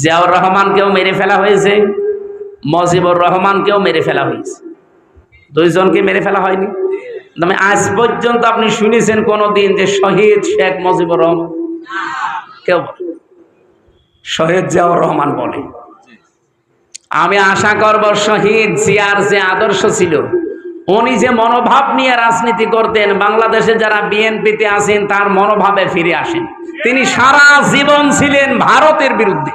জিয়াউর রহমানকেও মেরে ফেলা হয়েছে, মজিবুর রহমানকেও মেরে ফেলা হয়েছে। দুইজনকে মেরে ফেলা হয়নি। তবে আজ পর্যন্ত আপনি শুনেছেন কোনো দিন যে শহীদ শেখ মুজিবুর রহমান কেউ শহীদ জিয়াউর রহমান বলে। আমি আশা করব শহীদ জিয়ার যে আদর্শ ছিল, উনি যে মনোভাব নিয়ে রাজনীতি করতেন, বাংলাদেশে যারা বিএনপিতে আছেন তার মনোভাবে ফিরে আসেন। তিনি সারা জীবন ছিলেন ভারতের বিরুদ্ধে।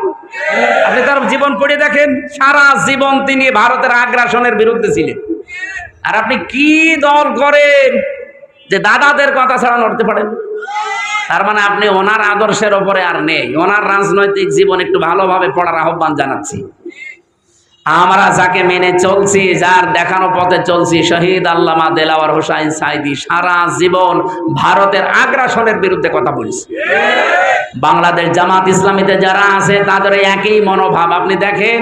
আপনি তার জীবন পড়ে দেখেন, সারা জীবন তিনি ভারতের আগ্রাসনের বিরুদ্ধে ছিলেন। আর আপনি কি দল করেন যে দাদাদের কথা ছাড়া নড়তে পারেন? তার মানে আপনি ওনার আদর্শের ওপরে আর নেই। ওনার রাজনৈতিক জীবন একটু ভালোভাবে পড়ার আহ্বান জানাচ্ছি। আমরা যাকে মেনে চলছি, যার দেখানো পথে চলছি, শহীদ আল্লামা দেলাওয়ার হোসাইন সাইদি সারা জীবন ভারতের আগ্রাসনের বিরুদ্ধে কথা বলেছে। বাংলাদেশ জামাত ইসলামীতে যারা আছে, তাদের একই মনোভাব। আপনি দেখেন,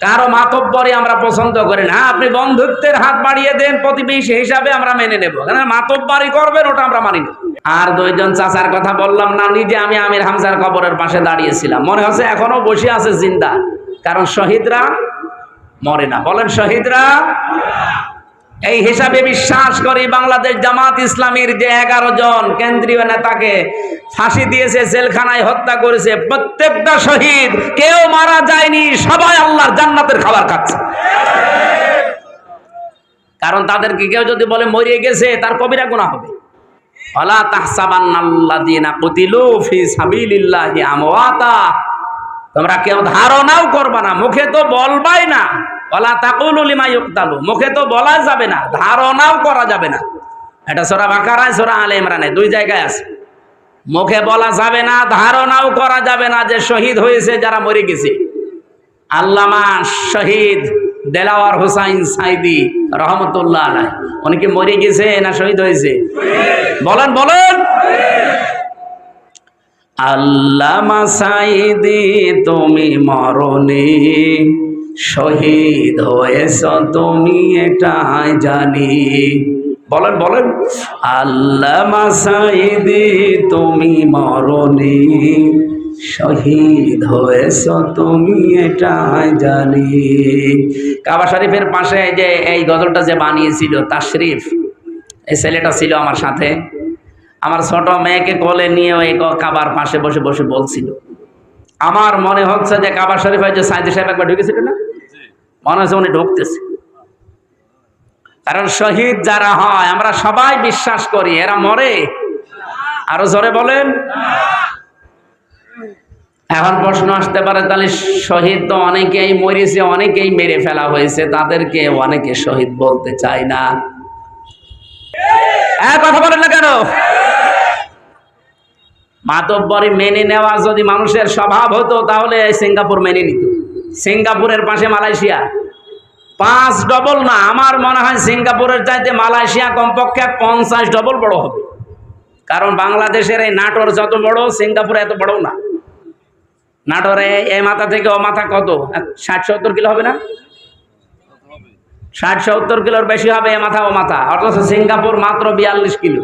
কারও মাতব্বরে আমরা পছন্দ করি না। আপনি বন্ধুত্বের হাত বাড়িয়ে দেন, প্রতিবেশী হিসাবে আমরা মেনে নেব। মাতব্বারি করবেন, ওটা আমরা মানি না। আর দুইজন চাচার কথা বললাম না, নিজে আমি আমির হামজার কবরের পাশে দাঁড়িয়েছিলাম। মনে হচ্ছে এখনও বসে আছে জিন্দা। কারণ শহীদরা মরে না। বলেন শহীদরা, এই হিসাবে বিশ্বাস করি বাংলাদেশ জামাত ইসলামীর যে এগারো জন কেন্দ্রীয় নেতাকে ফাঁসি দিয়েছে, জেলখানায় হত্যা করেছে, প্রত্যেকটা শহীদ, কেউ মারা যায়নি, সবাই আল্লাহর জান্নাতের খাবার খাচ্ছে। কারণ তাদেরকে কেউ যদি বলে মরিয়ে গেছে, তার কবিরা গুণা হবে। তাহসাবান্নাল্লাযীনা কুতিলু ফি সাবিলিল্লাহি আমওয়াতা। তোমরা কেউ ধারণাও করবা না, মুখে তো বলবাই না। বলা তাকুল লিমা ইউক্তালু মুখে তো বলা যাবে না, ধারণাও করা যাবে না। এটা সোরা বাকারায় সোরা আলে ইমরানে দুই জায়গায় আছে। মুখে বলা যাবে না, ধারণাও করা যাবে না যে শহীদ হয়েছে, যারা মরে গেছে। আল্লামা শহীদ দেলাওয়ার হুসাইন সাইদি রহমতুল্লাহ আলাই উনি কি মরে গেছে না শহীদ হয়েছে? বলেন বলেন। আল্লামা সাইদি তুমি মরণে শহীদ হয়েছ, তুমি এটাই জানি। বলেন বলেন। আল্লামা সাইদি তুমি মরণে শহীদ হয়েছ, তুমি এটাই জানি। কাবা শরীফের পাশে যে, এই গজলটা যে বানিয়েছিল, তাশরিফ, এই ছেলেটা ছিল আমার সাথে। আমার ছোট মেয়েকে কোলে নিয়ে ওই কাবার পাশে বসে বসে বলছিল। আমার মনে হচ্ছে যে কাবার শরীফে যে সাইদি সাহেব একবার ঢুকেছিল না? মনে হচ্ছে উনি ঢুকতেছে। কারণ শহীদ যারা হয় আমরা সবাই বিশ্বাস করি এরা মরে। আরও জোরে বলেন। এখন প্রশ্ন আসতে পারে তাহলে শহীদ তো অনেকেই মরেছে অনেকেই মেরে ফেলা হয়েছে তাদেরকে অনেকে শহীদ বলতে চায় না। হ্যাঁ কথা বলেন না কেন? মাতব্বরি মেনে নেওয়া যদি মানুষের স্বভাব হতো, তাহলে সিঙ্গাপুর মেনে নিত। সিঙ্গাপুরের পাশে মালয়েশিয়া। পাঁচ ডবল না, আমার মনে হয় সিঙ্গাপুরের চাইতে মালয়েশিয়া কমপক্ষে পঞ্চাশ ডবল বড় হবে। কারণ বাংলাদেশের এই নাটোর যত বড়, সিঙ্গাপুর এত বড় না। নাটোরে এই মাথা থেকে ও মাথা কত? ষাট সত্তর কিলো হবে না? ষাট, সত্তর কিলোর বেশি হবে এ মাথা ও মাথা, অথচ সিঙ্গাপুর মাত্র বিয়াল্লিশ কিলো।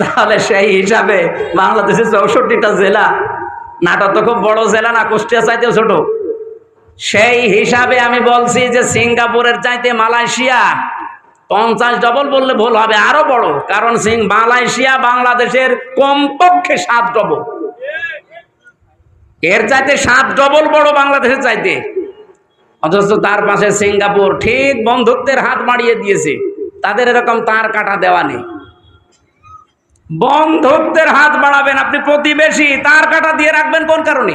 তাহলে সেই হিসাবে বাংলাদেশের চৌষট্টিটা জেলা নাটক তো খুব বড় জেলা না, কুষ্টিয়া চাইতেও ছোট। সেই হিসাবে আমি বলছি যে সিঙ্গাপুরের চাইতে মালয়েশিয়া পঞ্চাশ ডবল বললে ভুল হবে, আরও বড়, কারণ সিং মালয়েশিয়া বাংলাদেশের কমপক্ষে সাত ডবল। এর চাইতে সাত ডবল বড় বাংলাদেশের চাইতে। অথচ তার পাশে সিঙ্গাপুর ঠিক বন্ধুত্বের হাত বাড়িয়ে দিয়েছে। তাদের এরকম তার কাটা দেওয়া নেই। বন্ধুত্বের হাত বাড়াবেন আপনি প্রতিবেশী, তার কাটা দিয়ে রাখবেন কোন কারণে?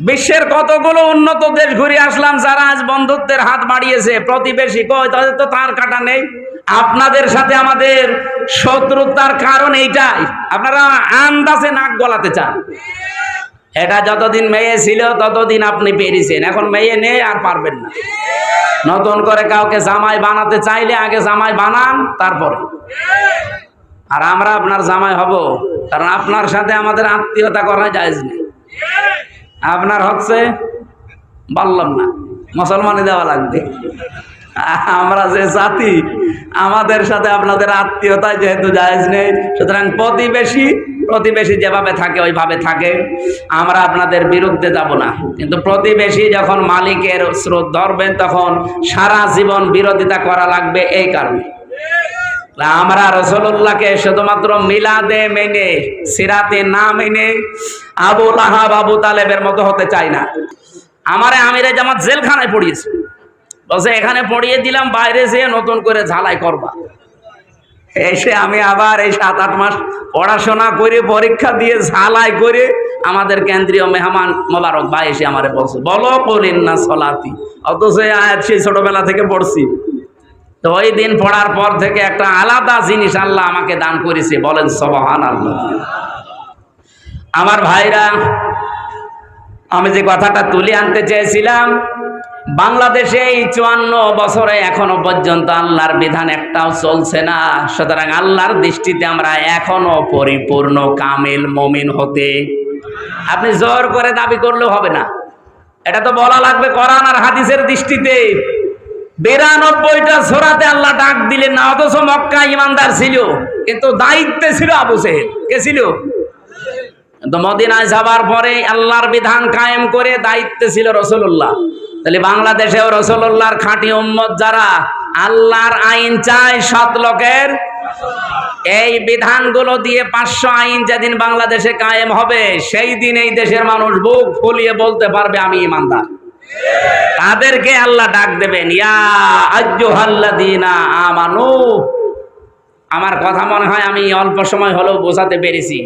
বিশ্বের কতগুলো উন্নত দেশ ঘুরে আসলাম যারা আজ বন্ধুত্বের হাত বাড়িয়েছে। প্রতিবেশী কই, তাদের তো তার কাটা নেই। আপনাদের সাথে আমাদের শত্রুতার কারণ এইটাই। আপনারা আন্দাজে নাক গলাতে চান। এটা যতদিন মেয়ে ছিল, ততদিন আপনি পেরেছেন। এখন মেয়ে নেই, আর পারবেন না। নতুন করে কাউকে জামাই বানাতে চাইলে আগে জামাই বানান, তারপরে। আর আমরা আপনার জামাই হব, কারণ আপনার সাথে আমাদের আত্মীয়তা করা যায় নেই আপনার হচ্ছে বললাম না, মুসলমানি দেওয়া লাগবে। আমরা যে জাতি, আমাদের সাথে আপনাদের আত্মীয়তায় যেহেতু জায়েজ নেই, সুতরাং প্রতিবেশী প্রতিবেশী যেভাবে থাকে, ওইভাবে থাকে। আমরা আপনাদের বিরুদ্ধে যাব না। কিন্তু প্রতিবেশী যখন মালিকের স্রোত ধরবেন, তখন সারা জীবন বিরোধিতা করা লাগবে এই কারণে। আমরা রসুল্লাহকে শুধুমাত্র মিলাদে মেনে, সিরাতে না মেনে আবু লাহাব, আবু তালেবের মতো হতে চাই না। আমারে আমিরে জামাত জেলখানায় পড়িয়েছে। বলছে, এখানে পড়িয়ে দিলাম, বাইরে যেয়ে নতুন করে ঝালাই করবা। এসে আমি আবার এই সাত আট মাস পড়াশোনা করে, পরীক্ষা দিয়ে ঝালাই করে আমাদের কেন্দ্রীয় মেহমান মোবারক ভাই এসে আমারে বলছে, বলো করিন না সলাতি। অথচ সেই ছোটবেলা থেকে পড়ছি। তো ওই দিন পড়ার পর থেকে একটা আলাদা জিনিস আল্লাহ আমাকে দান করেছে, বলেন সবহান আল্লাহ আমার ভাইরা, আমি যে কথাটা তুলে আনতে চেয়েছিলাম বাংলাদেশে এই চুয়ান্ন বছরে এখনও পর্যন্ত আল্লাহর বিধান একটাও চলছে না। সুতরাং আল্লাহর দৃষ্টিতে আমরা এখনও পরিপূর্ণ, কামিল, মমিন হতে। আপনি জোর করে দাবি করলেও হবে না। এটা তো বলা লাগবে করান আর হাদিসের দৃষ্টিতে। বিরানব্বইটা ছোড়াতে আল্লাহ ডাক দিলেন না, অথচ মক্কা ইমানদার ছিল। কিন্তু দায়িত্বে ছিল আবু সেহেল। কে ছিল? কিন্তু মদিনায় যাবার পরে আল্লাহর বিধান কায়েম করে দায়িত্বে ছিল রসুল্লাহ তাহলে বাংলাদেশেও রসুল্লাহর খাঁটি উম্মত যারা, আল্লাহর আইন চায় সৎ লোকের, এই বিধানগুলো দিয়ে পাঁচশো আইন যেদিন বাংলাদেশে কায়েম হবে, সেই দিন এই দেশের মানুষ বুক ফুলিয়ে বলতে পারবে, আমি ইমানদার। তাদেরকে আল্লাহ ডাক দেবেন, ইয়া আমানু। আমার কথা মনে হয় আমি অল্প সময় হলেও বোঝাতে পেরেছি।